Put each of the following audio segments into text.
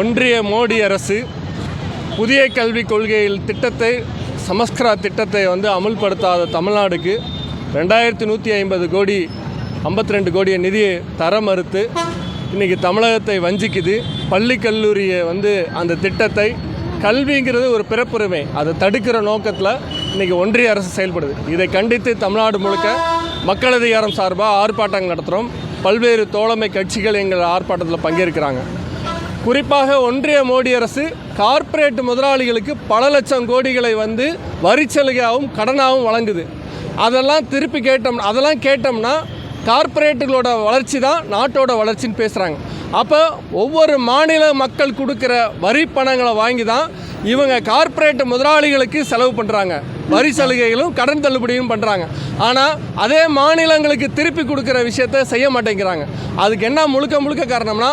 ஒன்றிய மோடி அரசு புதிய கல்விக் கொள்கையில் திட்டத்தை சமஸ்கிரா திட்டத்தை வந்து அமுல்படுத்தாத தமிழ்நாடுக்கு ரெண்டாயிரத்தி நூற்றி ஐம்பது கோடி ஐம்பத்தி ரெண்டு கோடியை நிதியை தர மறுத்து இன்றைக்கி தமிழகத்தை வஞ்சிக்குது. பள்ளி கல்லூரியை வந்து அந்த திட்டத்தை கல்விங்கிறது ஒரு பிறப்புரிமை. அதை தடுக்கிற நோக்கத்தில் இன்றைக்கி ஒன்றிய அரசு செயல்படுது. இதை கண்டித்து தமிழ்நாடு முழுக்க மக்கள் அதிகாரம் சார்பாக ஆர்ப்பாட்டங்கள் நடத்துகிறோம் பல்வேறு தோழமை கட்சிகள் எங்கள் ஆர்ப்பாட்டத்தில் பங்கேற்கிறாங்க. குறிப்பாக ஒன்றிய மோடி அரசு கார்ப்பரேட் முதலாளிகளுக்கு பல லட்சம் கோடிகளை வந்து வரிச்சலுகையாகவும் கடனாகவும் வழங்குது. அதெல்லாம் திருப்பி கேட்டோம் அதெல்லாம் கேட்டோம்னா கார்ப்பரேட்டுகளோட வளர்ச்சி தான் நாட்டோட வளர்ச்சின்னு பேசுகிறாங்க அப்போ ஒவ்வொரு மாநில மக்கள் கொடுக்குற வரி பணங்களை வாங்கி தான் இவங்க கார்ப்பரேட் முதலாளிகளுக்கு செலவு பண்ணுறாங்க வரி சலுகைகளும் கடன் தள்ளுபடியும் பண்ணுறாங்க ஆனால் அதே மாநிலங்களுக்கு திருப்பி கொடுக்குற விஷயத்த செய்ய மாட்டேங்கிறாங்க. அதுக்கு என்ன முழுக்க முழுக்க காரணம்னா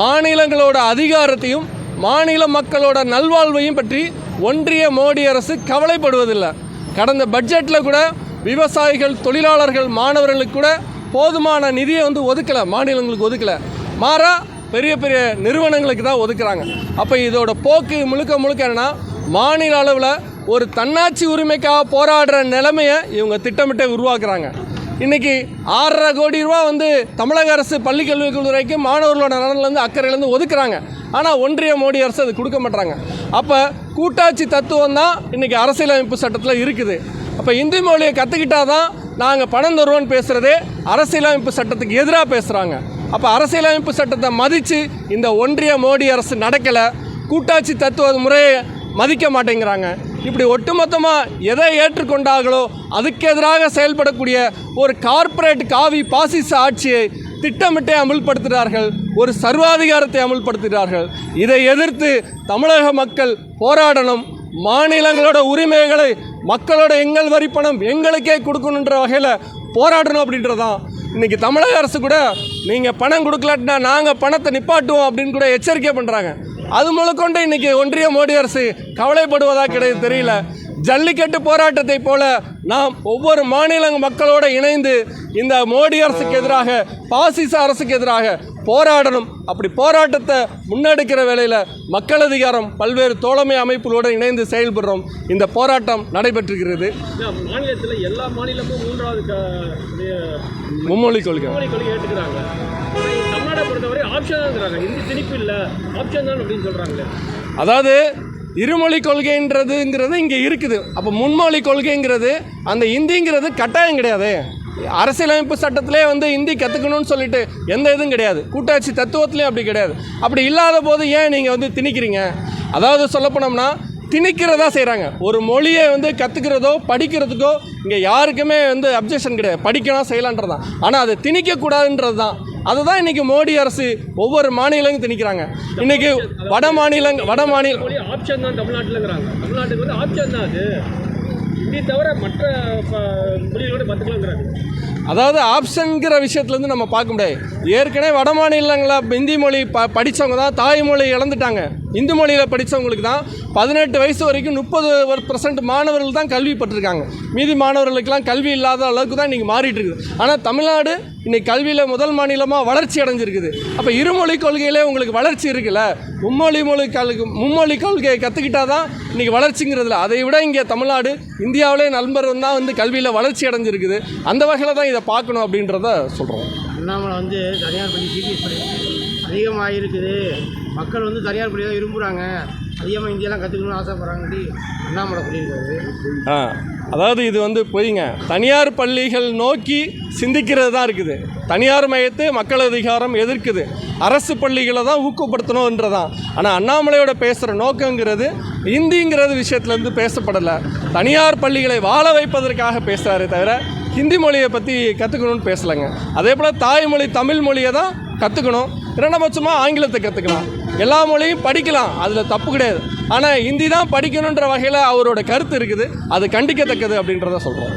மாநிலங்களோட அதிகாரத்தையும் மாநில மக்களோட நல்வாழ்வையும் பற்றி ஒன்றிய மோடி அரசு கவலைப்படுவதில்லை. கடந்த பட்ஜெட்டில் கூட விவசாயிகள் தொழிலாளர்கள் மாணவர்களுக்கு கூட போதுமான நிதியை வந்து ஒதுக்கலை மாநிலங்களுக்கு ஒதுக்கலை. மாறா பெரிய பெரிய நிறுவனங்களுக்கு தான் ஒதுக்குறாங்க. அப்போ இதோட போக்கு முழுக்க முழுக்க என்னன்னா மாநில அளவில் ஒரு தன்னாட்சி உரிமைக்காக போராடுற நிலைமையை இவங்க திட்டமிட்டே உருவாக்குறாங்க. இன்றைக்கி ஆறரை கோடி ரூபா வந்து தமிழக அரசு பள்ளி கல்வித்துறைக்கு மாணவர்களோட நலன்லேருந்து அக்கறையிலேருந்து ஒதுக்குறாங்க. ஆனால் ஒன்றிய மோடி அரசு அது கொடுக்க மாட்டாங்க அப்போ கூட்டாட்சி தத்துவம் தான் இன்றைக்கி அரசியலமைப்பு சட்டத்தில் இருக்குது. அப்போ இந்தி மொழியை கற்றுக்கிட்டால் தான் நாங்கள் பணம் தருவோம்னு பேசுகிறதே அரசியலமைப்பு சட்டத்துக்கு எதிராக பேசுகிறாங்க அப்போ அரசியலமைப்பு சட்டத்தை மதித்து இந்த ஒன்றிய மோடி அரசு நடக்கலை கூட்டாட்சி தத்துவ முறையை மதிக்க மாட்டேங்கிறாங்க. இப்படி ஒட்டுமொத்தமாக எதை ஏற்றுக்கொண்டார்களோ அதுக்கு எதிராக செயல்படக்கூடிய ஒரு கார்ப்பரேட் காவி பாசிச ஆட்சியை திட்டமிட்டே அமுல்படுத்துகிறார்கள் ஒரு சர்வாதிகாரத்தை அமுல்படுத்துகிறார்கள். இதை எதிர்த்து தமிழக மக்கள் போராடணும் மாநிலங்களோட உரிமைகளை மக்களோட எங்கள் வரி பணம் எங்களுக்கே கொடுக்கணுன்ற வகையில் போராடணும் அப்படின்றதான் இன்றைக்கி தமிழக அரசு கூட நீங்கள் பணம் கொடுக்கலாட்டினா நாங்கள் பணத்தை நிப்பாட்டுவோம் அப்படின்னு கூட எச்சரிக்கை பண்ணுறாங்க அது முதற்கொண்டு இன்றைக்கி ஒன்றிய மோடி அரசு கவலைப்படுவதா கிடையாது தெரியல. ஜல்லிக்கட்டு போராட்டத்தை போல நாம் ஒவ்வொரு மாநில மக்களோடு இணைந்து இந்த மோடி அரசுக்கு எதிராக பாசிச அரசுக்கு எதிராக போராடணும். அப்படி போராட்டத்தை முன்னெடுக்கிற வேளையில் மக்கள் அதிகாரம் பல்வேறு தோழமை அமைப்புகளோடு இணைந்து செயல்படுறோம். இந்த போராட்டம் நடைபெற்றிருக்கிறது. மாநிலத்தில் எல்லா மாநிலமும் மூன்றாவது மும்மொழி கொள்கை. ஹிந்தி திணிப்பு இல்லை. ஆப்ஷன் தான் அப்படின்னு சொல்கிறாங்களே அதாவது இருமொழி கொள்கைன்றதுங்கிறது இங்கே இருக்குது. அப்போ முன்மொழி கொள்கைங்கிறது அந்த இந்திங்கிறது கட்டாயம் கிடையாது. அரசியலமைப்பு சட்டத்திலே வந்து இந்தி கற்றுக்கணும்னு சொல்லிட்டு எந்த இதுவும் கிடையாது. கூட்டாட்சி தத்துவத்திலையும் அப்படி கிடையாது. அப்படி இல்லாத போது ஏன் நீங்கள் வந்து திணிக்கிறீங்க? அதாவது சொல்லப்போனோம்னா திணிக்கிறதா செய்கிறாங்க ஒரு மொழியை வந்து கற்றுக்கிறதோ படிக்கிறதுக்கோ இங்கே யாருக்குமே வந்து அப்ஜெக்ஷன் கிடையாது. படிக்கலாம் செய்யலான்றது தான் ஆனால் அதை திணிக்கக்கூடாதுன்றது தான் அதுதான் இன்றைக்கி மோடி அரசு ஒவ்வொரு மாநிலங்களும் திணிக்கிறாங்க. இன்றைக்கி வட மாநிலங்க வட மாநில ஆப்ஷன் தான் தமிழ்நாட்டில்ங்கிறாங்க. தமிழ்நாட்டுக்கு வந்து ஆப்ஷன் தான் அது. ஹிந்தி தவிர மற்ற மொழிகளோட கற்றுக்கலாங்கிறாங்க அதாவது ஆப்ஷனுங்கிற விஷயத்துலேருந்து நம்ம பார்க்க முடியாது. ஏற்கனவே வட மாநிலங்களில் இந்தி மொழி ப படித்தவங்க தான் தாய்மொழி இழந்துட்டாங்க. இந்து மொழியில் படித்தவங்களுக்கு தான் பதினெட்டு வயசு வரைக்கும் முப்பது பர்சன்ட் மாணவர்கள் தான் கல்வி பட்டிருக்காங்க மீதி மாணவர்களுக்கெல்லாம் கல்வி இல்லாத அளவுக்கு தான் இன்றைக்கி மாறிட்டு இருக்குது. ஆனால் தமிழ்நாடு இன்னைக்கு கல்வியில் முதல் மாநிலமாக வளர்ச்சி அடைஞ்சிருக்குது. அப்போ இருமொழி கொள்கையிலே உங்களுக்கு வளர்ச்சி இருக்குல்ல? மும்மொழி மொழி கல்கு மும்மொழி கொள்கையை கற்றுக்கிட்டால் தான் இன்றைக்கி வளர்ச்சிங்கிறதுல அதை விட இங்கே தமிழ்நாடு இந்தியாவிலே நண்பர் தான் வந்து கல்வியில் வளர்ச்சி அடைஞ்சிருக்குது. அந்த வகையில் தான் இதை பார்க்கணும் அப்படின்றத சொல்கிறோம் அண்ணாமலை வந்து தனியார் பள்ளி சிபிஎஸ் அதிகமாக இருக்குது மக்கள் வந்து தனியார் பள்ளி தான் விரும்புகிறாங்க அதிகமாக இந்தியெல்லாம் கற்றுக்கணும்னு ஆசைப்பட்றாங்கன்னு அண்ணாமலை சொல்லியிருக்காரு. ஆ அதாவது இது வந்து பொய்ங்க. தனியார் பள்ளிகள் நோக்கி சிந்திக்கிறது தான் இருக்குது. தனியார் மையத்தை மக்கள் அதிகாரம் எதிர்க்குது. அரசு பள்ளிகளை தான் ஊக்கப்படுத்தணுன்றதான். ஆனால் அண்ணாமலையோட பேசுகிற நோக்கங்கிறது ஹிந்திங்கிறது விஷயத்துலேருந்து பேசப்படலை. தனியார் பள்ளிகளை வாழ வைப்பதற்காக பேசுகிறாரே தவிர ஹிந்தி மொழியை பற்றி கற்றுக்கணும்னு பேசலைங்க. அதே போல் தாய்மொழி தமிழ் மொழியை தான் கற்றுக்கணும் திறனபட்சமாக ஆங்கிலத்தை கற்றுக்கலாம் எல்லா மொழியும் படிக்கலாம். அதில் தப்பு கிடையாது. ஆனால் ஹிந்தி தான் படிக்கணுன்ற வகையில் அவரோட கருத்து இருக்குது. அது கண்டிக்கத்தக்கது அப்படின்றத சொல்கிறோம்